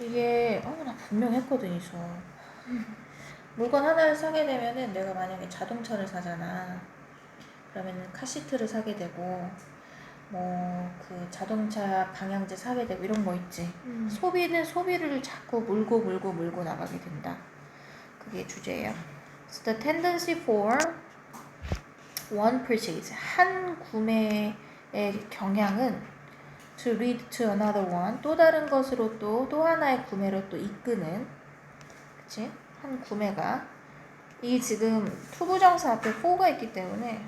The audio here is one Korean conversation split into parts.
이게 어나 분명 했거든 이 수업. 물건 하나를 사게 되면은 내가 만약에 자동차를 사잖아. 그러면은 카시트를 사게 되고 뭐 그 자동차 방향제 사게 되고 이런 거 있지. 음. 소비는 소비를 자꾸 물고 물고 물고 나가게 된다. 그게 주제예요. So the tendency for one purchase 한 구매의 경향은 to lead to another one 또 다른 것으로 또 또 하나의 구매로 또 이끄는 그치? 한 구매가 이 지금 투부정사 앞에 4가 있기 때문에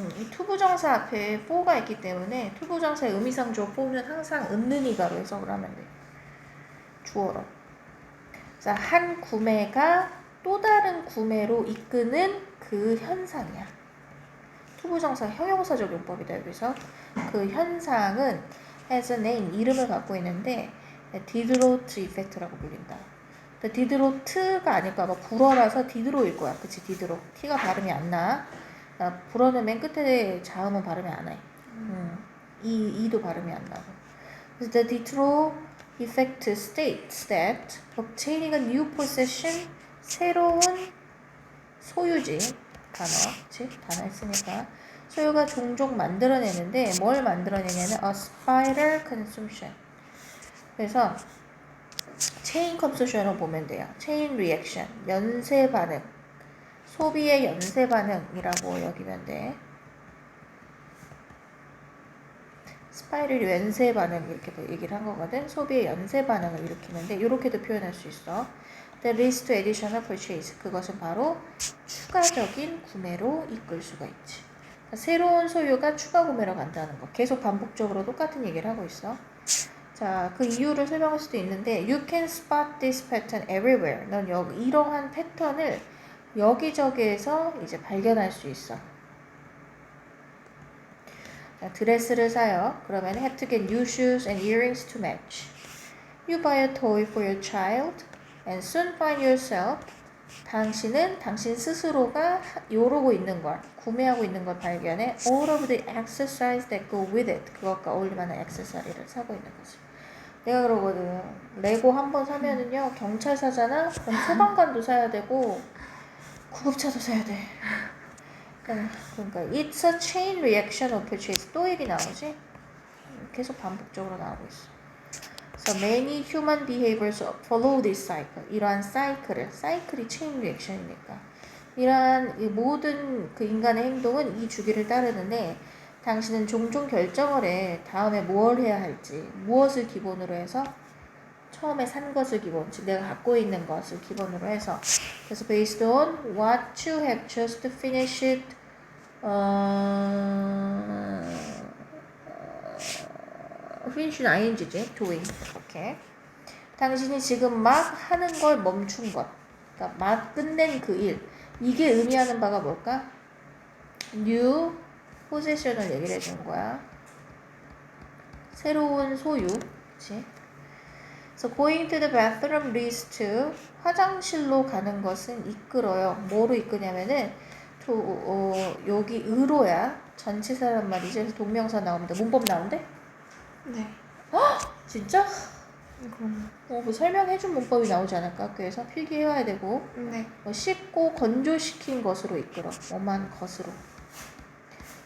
음, 이 투부정사 앞에 4가 있기 때문에 투부정사의 의미상주어 4는 항상 은는이가로 해석을 하면 돼. 주어로. 자, 한 구매가 또 다른 구매로 이끄는 그 현상이야. 투부정사 형용사적 용법이다 여기서 그 현상은 has a name 이름을 갖고 있는데 디드로트 이펙트라고 불린다. 디드로트가 아닐까 봐 불어라서 디드로일 거야. 그치 디드로. T가 발음이 안 나. 아, 불어는 맨 끝에 자음은 발음이 안 해. 음. 이 이도 발음이 안 나고. the Diderot effect states that obtaining a new possession 새로운 소유지 단어, 그치? 단어 했으니까 소유가 종종 만들어내는데 뭘 만들어내냐면 a spiral consumption. 그래서 체인 컨소션을 보면 돼요. 체인 리액션, 연쇄 반응. 소비의 연쇄 반응이라고 여기면 돼. 스파이럴 연쇄 반응 이렇게 얘기를 한 거거든. 소비의 연쇄 반응을 일으키는데 이렇게도 표현할 수 있어. The leads to additional purchase. 그것은 바로 추가적인 구매로 이끌 수가 있지. 그러니까 새로운 소유가 추가 구매로 간다는 거. 계속 반복적으로 똑같은 얘기를 하고 있어. 자, 그 이유를 설명할 수도 있는데 You can spot this pattern everywhere. 넌 여기 이러한 패턴을 여기저기에서 이제 발견할 수 있어. 자, 드레스를 사요. 그러면 have to get new shoes and earrings to match. You buy a toy for your child and soon find yourself. 당신은 당신 스스로가 요러고 있는 걸, 구매하고 있는 걸 발견해 all of the accessories that go with it. 그것과 어울릴만한 액세서리를 사고 있는 거지. 내가 그러거든. 레고 한 번 사면은요, 경찰 사잖아? 그럼 소방관도 사야 되고, 구급차도 사야 돼. 그러니까 it's a chain reaction of purchase. 또 얘기 나오지? 계속 반복적으로 나오고 있어. So many human behaviors follow this cycle. 이러한 사이클을, 사이클이 chain reaction이니까. 이러한 이 모든 그 인간의 행동은 이 주기를 따르는데, 당신은 종종 결정을 해. 다음에 뭘 해야 할지. 무엇을 기본으로 해서 처음에 산 것을 기본, 즉 내가 갖고 있는 것을 기본으로 해서 그래서 based on what you have just finished 어... finish는 ing지, doing 이렇게 당신이 지금 막 하는 걸 멈춘 것 그러니까 막 끝낸 그 일 이게 의미하는 바가 뭘까? new possession을 얘기를 해준 거야 새로운 소유 그치? So going to the bathroom leads to 화장실로 가는 것은 이끌어요. 뭐로 이끄냐면은 to 어, 여기 의로야 전치사란. 그래서 동명사 나옵니다. 문법 나온대? 네. 진짜? 그럼. 어, 뭐 설명해준 문법이 나오지 않을까? 학교에서 필기해와야 되고 네. 뭐 씻고 건조시킨 것으로 이끌어. 뭐만 것으로.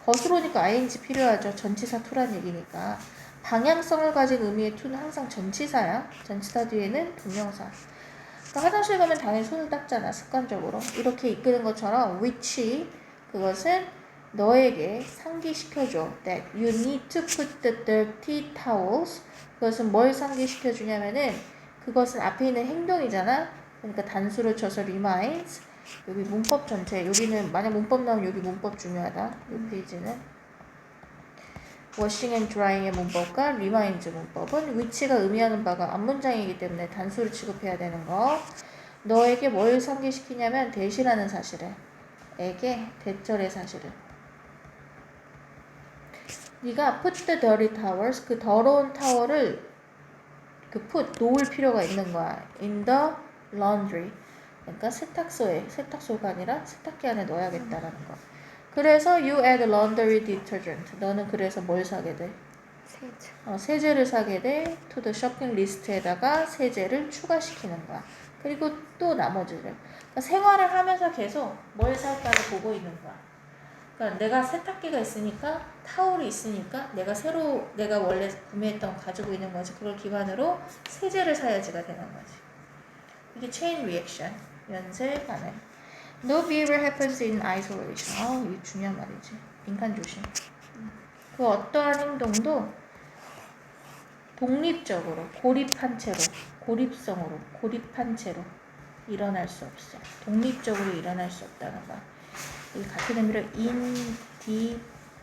것으로니까 ing 필요하죠. 전치사 투란 얘기니까. 방향성을 가진 의미의 to는 항상 전치사야. 전치사 뒤에는 동명사. 그러니까 화장실 가면 당연히 손을 닦잖아. 습관적으로. 이렇게 이끄는 것처럼 which 그것은 너에게 상기시켜줘. That you need to put the dirty towels. 그것은 뭘 상기시켜주냐면은 그것은 앞에 있는 행동이잖아. 그러니까 단수를 쳐서 reminds. 여기 문법 전체. 여기는 만약 문법 나오면 여기 문법 중요하다. 이 페이지는. 워싱 앤 드라이의 문법과 리마인즈 문법은 위치가 의미하는 바가 앞문장이기 때문에 단수를 취급해야 되는 거. 너에게 뭘 상기시키냐면 대신하는 사실을. 에게 대절의 사실을. 네가 put the dirty towels 그 더러운 타월을 그 put 놓을 필요가 있는 거야. in the laundry. 그러니까 세탁소에 세탁소가 아니라 세탁기 안에 넣어야겠다라는 거. 그래서 you add laundry detergent. 너는 그래서 뭘 사게 돼? 세제. 어, 세제를 사게 돼 to the shopping list에다가 세제를 추가시키는 거야. 그리고 또 나머지를 그러니까 생활을 하면서 계속 뭘 살까를 보고 있는 거야. 그러니까 내가 세탁기가 있으니까 타올이 있으니까 내가 새로 내가 원래 구매했던 거 가지고 있는 거지. 그걸 기반으로 세제를 사야지가 되는 거지. 이게 chain reaction 연쇄 반응. No behavior happens in isolation. 아, 이게 중요한 말이지. 빈칸 조심. 그 어떠한 행동도 독립적으로 고립한 채로 고립성으로 고립한 채로 일어날 수 없어. 독립적으로 일어날 수 없다는 거야. 이 같은 의미로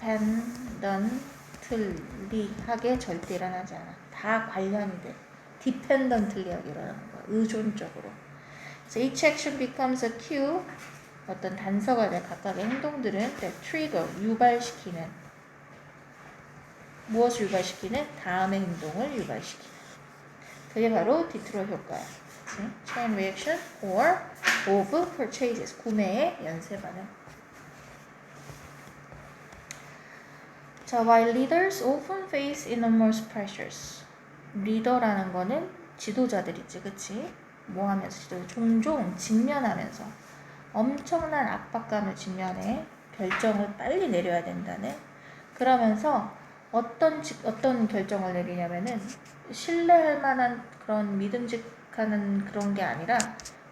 independently하게 절대 일어나지 않아. 다 관련이 돼. dependently하게 일어나는 거야. 의존적으로. 그래서 each action becomes a cue. 어떤 단서가 될 각각의 행동들은 trigger 유발시키는 무엇을 유발시키는 다음의 행동을 유발시키는 그게 바로 디트로 효과야. chain reaction or of purchases 구매의 연쇄 반응. 자, while leaders often face enormous pressures. 리더라는 거는 지도자들이지, 그치? 뭐 하면서 지도 종종 직면하면서 엄청난 압박감을 직면해 결정을 빨리 내려야 된다는 그러면서 어떤 직- 어떤 결정을 내리냐면은 신뢰할 만한 그런 믿음직하는 그런 게 아니라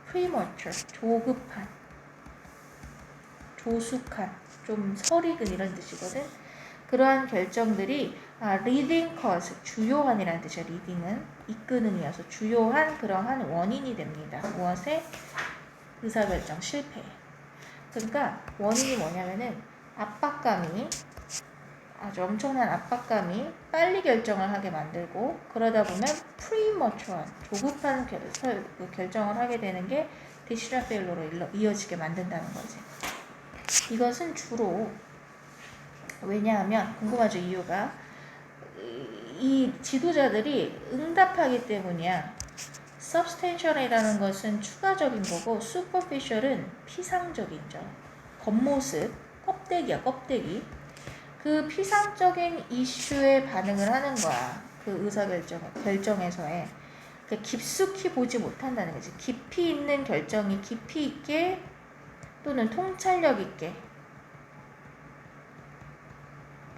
premature 조급한 조숙한 좀 설익은 이런 뜻이거든. 그러한 결정들이 아, leading cause 주요한이라는 뜻이야. leading은 이끄는 이어서 주요한 그러한 원인이 됩니다. 무엇에 의사결정 실패. 그러니까 원인이 뭐냐면은 압박감이 아주 엄청난 압박감이 빨리 결정을 하게 만들고 그러다 보면 premature한 조급한 결, 설- 그 결정을 하게 되는 게 failure로 일러- 이어지게 만든다는 거지. 이것은 주로 왜냐하면 궁금하죠 이유가 이- 이 지도자들이 응답하기 때문이야. substantial이라는 것은 추가적인 거고 superficial은 피상적인 점. 겉모습, 껍데기야 껍데기. 그 피상적인 이슈에 반응을 하는 거야. 그 의사결정, 결정에서의. 그 깊숙이 보지 못한다는 거지. 깊이 있는 결정이 깊이 있게 또는 통찰력 있게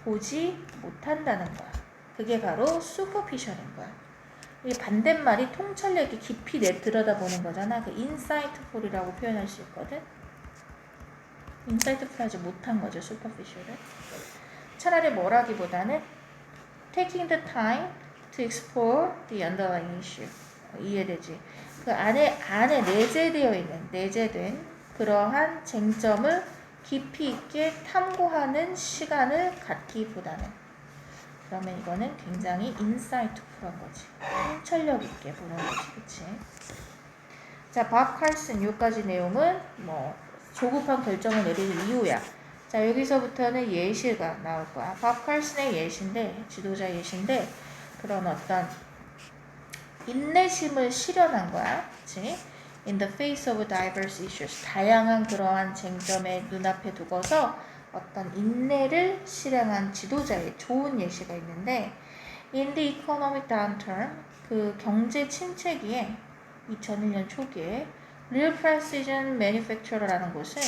보지 못한다는 거야. 그게 바로 superficial인 거야. 이 반대말이 통찰력이 깊이 내 들여다보는 거잖아. 그 insightful이라고 표현할 수 있거든. insightful하지 못한 거죠, superficial은. 차라리 뭐라기보다는 taking the time to explore the underlying issue. 어, 이해되지? 그 안에 안에 내재되어 있는 내재된 그러한 쟁점을 깊이 있게 탐구하는 시간을 갖기보다는 그러면 이거는 굉장히 인사이트풀한 거지. 통찰력 있게 보는 거지, 그치? 자, 밥 칼슨 요까지 내용은 뭐 조급한 결정을 내리는 이유야. 자, 여기서부터는 예시가 나올 거야. 밥 칼슨의 예시인데, 지도자 예시인데, 그런 어떤 인내심을 실현한 거야. 그치? In the face of diverse issues. 다양한 그러한 쟁점에 눈앞에 두고서 어떤 인내를 실행한 지도자의 좋은 예시가 있는데, in the economic downturn, 그 경제 침체기에 2001년 초기에 Real Precision Manufacturer라는 곳은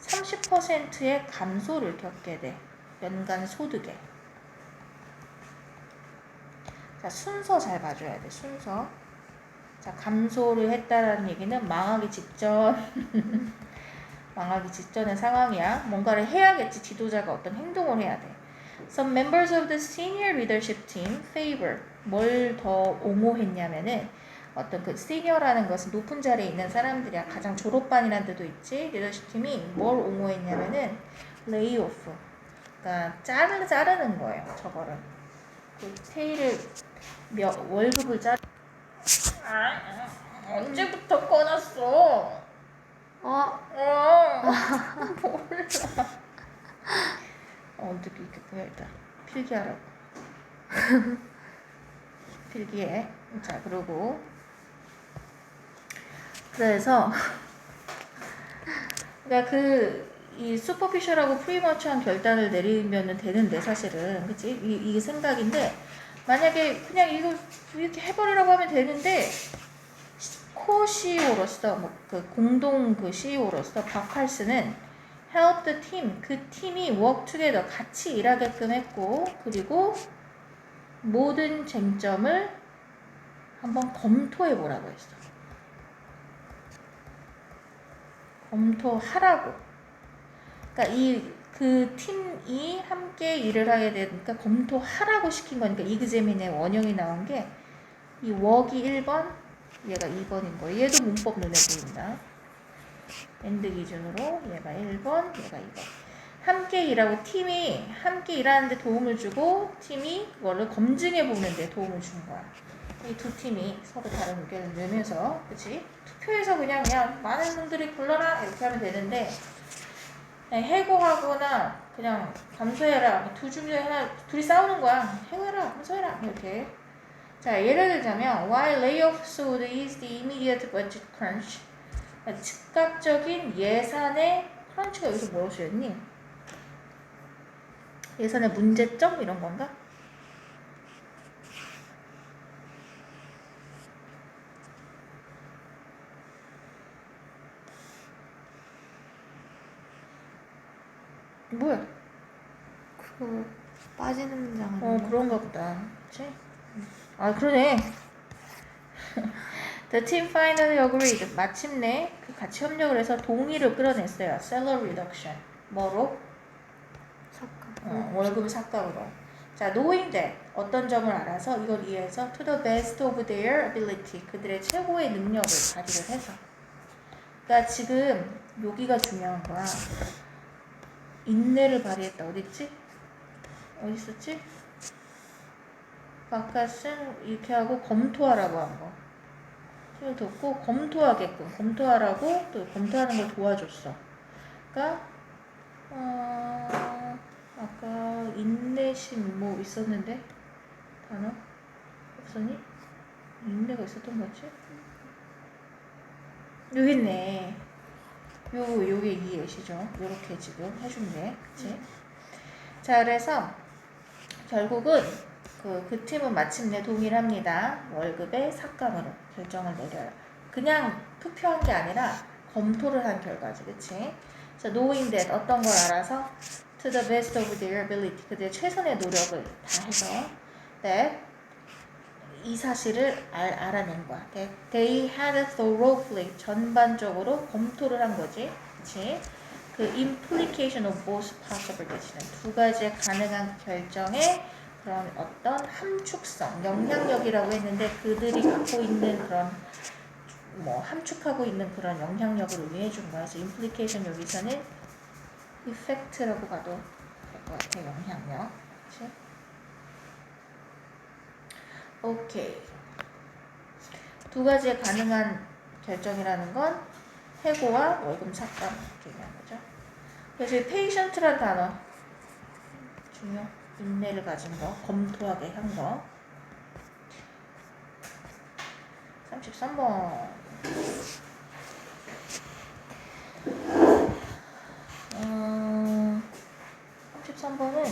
30%의 감소를 겪게 돼. 연간 소득에. 자, 순서 잘 봐줘야 돼, 순서. 자, 감소를 했다라는 얘기는 망하기 직전, 망하기 직전의 상황이야. 뭔가를 해야겠지, 지도자가 어떤 행동을 해야 돼. Some members of the senior leadership team favor. 뭘 더 옹호했냐면은, 어떤 그 시니어라는 것은 높은 자리에 있는 사람들이야. 가장 졸업반이라는 데도 있지. 리더십 팀이 뭘 옹호했냐면은, 레이오프. 그러니까 자르, 자르는 거예요, 저거를. 그 테일을 몇 월급을 자 아, 언제부터 꺼놨어? 어, 어, 몰라. 어, 어떻게 이렇게 보여 일단 필기하라고. 필기해. 자, 그리고 그래서 그러니까 그 이 슈퍼피셜하고 프리머처한 결단을 내리면 되는데 사실은 그치? 이, 이게 생각인데 만약에 그냥 이거 이렇게 해버리라고 하면 되는데 코 CEO로서 뭐 그 공동 그 CEO로서 박할스는 help the team 그 팀이 work together 같이 일하게끔 했고 그리고 모든 쟁점을 한번 검토해 보라고 했어. 검토하라고. 그러니까 이 그 팀이 함께 일을 하게 되니까 검토하라고 시킨 거니까 이그제민의 원형이 나온 게이 웍이 1번, 얘가 2번인 거예요. 얘도 문법 눈에 보인다. 엔드 기준으로 얘가 1번, 얘가 2번. 함께 일하고 팀이 함께 일하는데 도움을 주고 팀이 그거를 검증해 보는데 도움을 주는 거야. 이 두 팀이 서로 다른 의견을 내면서, 그치? 투표에서 그냥, 그냥 많은 분들이 골라라! 이렇게 하면 되는데, 해고하거나 그냥 감소해라. 두 중에 하나, 둘이 싸우는 거야. 해고해라, 감소해라. 이렇게. 자, 예를 들자면, while layoffs would ease the immediate budget crunch. 즉각적인 예산의 크런치가 여기서 뭐라고 쓰였니? 예산의 문제점? 이런 건가? 뭐야? 그 빠지는 문장 어 아니에요? 그런가 보다. 그치? 아 그러네. The team finally agreed. 마침내 그 같이 협력을 해서 동의를 끌어냈어요. Salary reduction. 뭐로? 삭감. 어, 월급 삭감으로. 자, knowing that 어떤 점을 알아서 이걸 이해해서 to the best of their ability 그들의 최고의 능력을 발휘를 해서. 그러니까 지금 여기가 중요한 거야. 인내를 발휘했다. 어딨지? 어디 있었지? 바깥은 이렇게 하고 검토하라고 한 거. 힘을 뒀고 검토하게끔 검토하라고 또 검토하는 걸 도와줬어. 그러니까 어, 아까 인내심 뭐 있었는데 단어 없었니? 인내가 있었던 거 같지? 여기 있네. 요 요게 이해시죠? 요렇게 지금 해준 게, 그치? 자, 그래서 결국은 그, 그 팀은 마침내 동의를 합니다. 월급의 삭감으로 결정을 내려요. 그냥 투표한 게 아니라 검토를 한 결과지, 그치? 자, knowing that 어떤 걸 알아서 to the best of their ability 그들의 최선의 노력을 다해서 that 이 사실을 알, 알아낸 거야. they had thoroughly 전반적으로 검토를 한 거지, 그치? 그 implication of both possible decision 두 가지의 가능한 결정의 그런 어떤 함축성, 영향력이라고 했는데 그들이 갖고 있는 그런 뭐 함축하고 있는 그런 영향력을 의미해 준 거야. 그래서 implication 여기서는 effect라고 봐도 될 것 같아. 영향력. 그치? 오케이. 두 가지의 가능한 결정이라는 건 해고와 월급 삭감 이렇게 얘기하는 거죠. 그래서 이 patient라는 단어 중요. 인내를 가진 거, 검토하게 한 거. 33번. 음, 33번은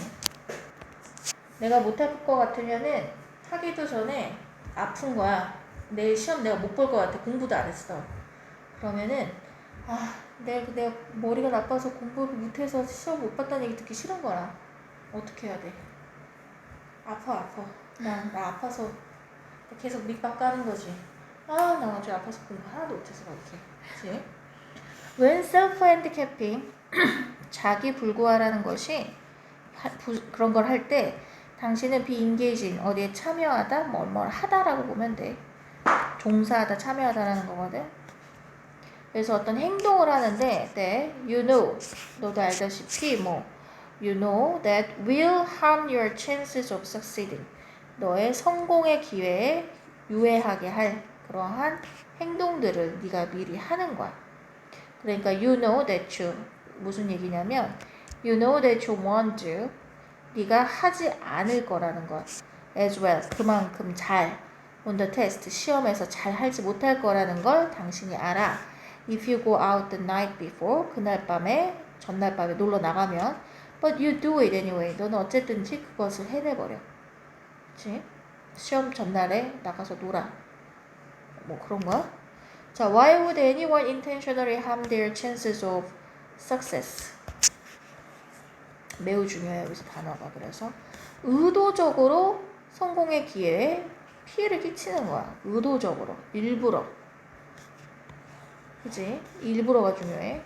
내가 못할 것 같으면은 하기도 전에 아픈 거야. 내일 시험 내가 못 볼 것 같아. 공부도 안 했어. 그러면은 아, 내가, 내가 머리가 나빠서 공부를 못해서 시험 못 봤다는 얘기 듣기 싫은 거야. 어떻게 해야 돼? 아파, 아파. 나, 나 아파서 계속 밑밥 까는 거지. 아, 나 어제 아파서 공부 하나도 못해서 그렇게. 그치? When self-handicapping, 자기 불구하라는 것이 하- 부- 그런 걸 할 때 당신은 engaging, 어디에 참여하다, 뭐, 뭘 하다라고 보면 돼. 종사하다, 참여하다라는 거거든. 그래서 어떤 행동을 하는데, 네, you know, 너도 알다시피, 뭐, you know that will harm your chances of succeeding. 너의 성공의 기회에 유해하게 할 그러한 행동들을 네가 미리 하는 거야. 그러니까 you know that you 무슨 얘기냐면 you know that you want to 네가 하지 않을 거라는 것 as well 그만큼 잘 on the test 시험에서 잘 하지 못할 거라는 걸 당신이 알아. If you go out the night before 그날 밤에 전날 밤에 놀러 나가면 but you do it anyway. 너는 어쨌든지 그것을 해내버려. 그치? 시험 전날에 나가서 놀아. 뭐 그런 거야? 자, why would anyone intentionally harm their chances of success? 매우 중요해요, 여기서 단어가. 그래서 의도적으로 성공의 기회에 피해를 끼치는 거야. 의도적으로. 일부러. 그지? 일부러가 중요해.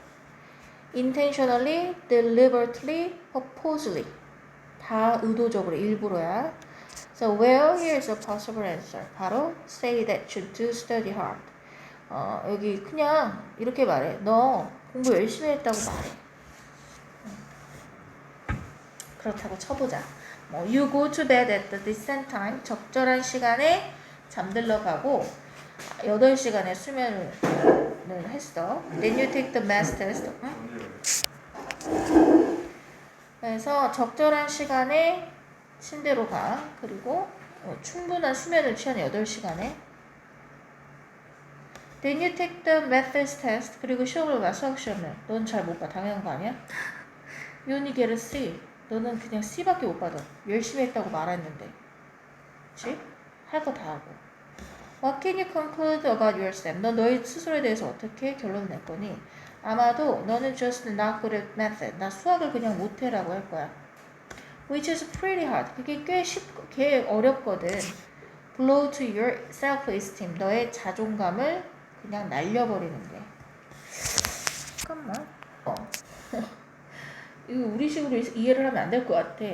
intentionally, deliberately, purposely. 다 의도적으로, 일부러야. So, well, here's a possible answer. 바로 say that you do study hard. 어, 여기 그냥 이렇게 말해. 너 공부 열심히 했다고 말해. 그렇다고 쳐보자. 뭐, you go to bed at the decent time. 적절한 시간에 잠들러 가고, 8시간의 수면을 했어. Then you take the math test. 응? 그래서 적절한 시간에 침대로 가. 그리고 어, 충분한 수면을 취한 8시간에. Then you take the math test. 그리고 시험을 봐, 수학 시험을. 넌 잘 못 봐. 당연한 거 아니야? You only get a C. 너는 그냥 C밖에 못 받아. 열심히 했다고 말했는데. 그치? 할 거 다 하고. What can you conclude about yourself? 너 너의 스스로에 대해서 어떻게 결론을 낼 거니? 아마도 너는 just not good at math. 나 수학을 그냥 못해라고 할 거야. Which is pretty hard. 그게 꽤 쉽, 꽤 어렵거든. Blow to your self-esteem. 너의 자존감을 그냥 날려버리는 게. 잠깐만. 어. 이거 우리식으로 이해를 하면 안 될 것 같아.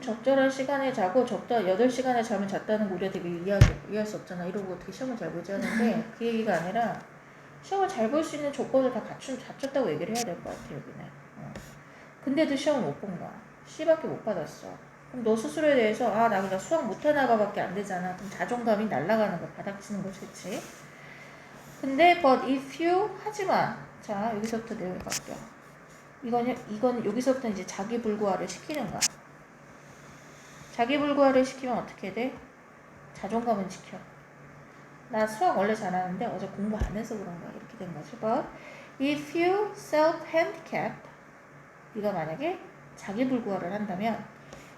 적절한 시간에 자고 적절 8시간에 잠을 잤다는 거 우리가 되게 이해하기, 이해할 수 없잖아. 이러고 어떻게 시험을 잘 보지 하는데 그 얘기가 아니라 시험을 잘 볼 수 있는 조건을 다 갖춘, 갖췄다고 얘기를 해야 될 것 같아 여기는. 어. 근데도 시험을 못 본 거야. C밖에 못 받았어. 그럼 너 스스로에 대해서 아 나 그냥 수학 못하나 봐밖에 안 되잖아. 그럼 자존감이 날아가는 거 바닥치는 거지 그치? 근데 but if you 하지마. 자 여기서부터 내용이 바뀌어. 이건 이건 여기서부터 이제 자기 불구화를 시키는 거야. 자기 불구화를 시키면 어떻게 돼? 자존감은 지켜. 나 수학 원래 잘하는데 어제 공부 안 해서 그런가 이렇게 된 거지. But if you self handicap, 네가 만약에 자기 불구화를 한다면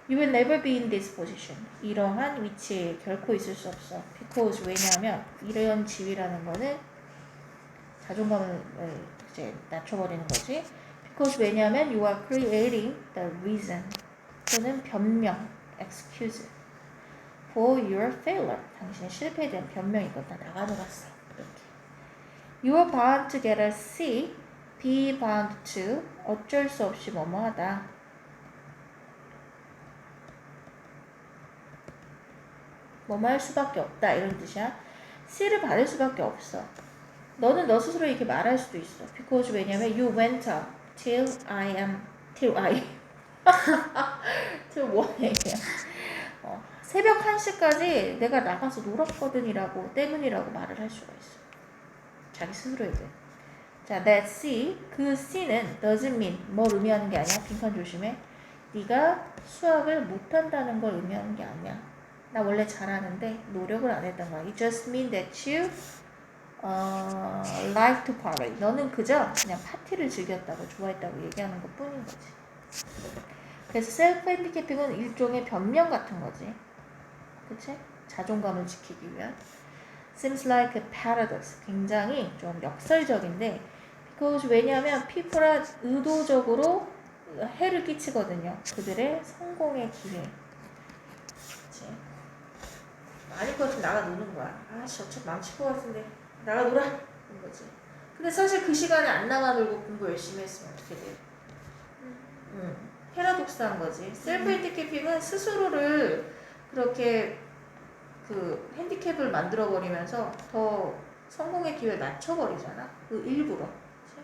you will never be in this position. 이러한 위치에 결코 있을 수 없어. Because 왜냐하면 이런 지위라는 거는 자존감을 어, 이제 낮춰버리는 거지. Because 왜냐하면 you are creating the reason 또는 변명, excuse for your failure. 당신의 실패에 대한 변명이거든. 나 나가놓았어. 이렇게. You are bound to get a C, be bound to 어쩔 수 없이 뭐뭐하다. 뭐뭐 할 수밖에 없다 이런 뜻이야. C를 받을 수밖에 없어. 너는 너 스스로 이렇게 말할 수도 있어. Because 왜냐면 you went up till I am till I till 1am. 어, 새벽 1시까지 내가 나가서 놀았거든이라고 때문이라고 말을 할 수가 있어. 자기 스스로에 대해. 자, that C 그 C는 doesn't mean 뭘 의미하는 게 아니야. 빈칸 조심해. 네가 수학을 못한다는 걸 의미하는 게 아니야. 나 원래 잘하는데 노력을 안 했던 거야. It just mean that you 어, like to party. 너는 그저 그냥 파티를 즐겼다고 좋아했다고 얘기하는 것 뿐인 거지. 그래서 셀프 핸디캐핑은 일종의 변명 같은 거지. 그치? 자존감을 지키기 위한. Seems like a paradox. 굉장히 좀 역설적인데, because 왜냐하면 people은 의도적으로 해를 끼치거든요. 그들의 성공의 기회. 그치? 아닐 것 같으면 나가 노는 거야. 아씨, 어차피 망칠 것 같은데. 나가 놀아. 이런 거지. 근데 사실 그 시간에 안 나가 놀고 공부 열심히 했으면 어떻게 돼? 음, 패러독스한 거지. 셀프 핸디캐핑은 스스로를 그렇게 그 핸디캡을 만들어 버리면서 더 성공의 기회를 낮춰 버리잖아. 그 일부러. 그치?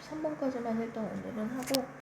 33번까지만 일단 오늘은 하고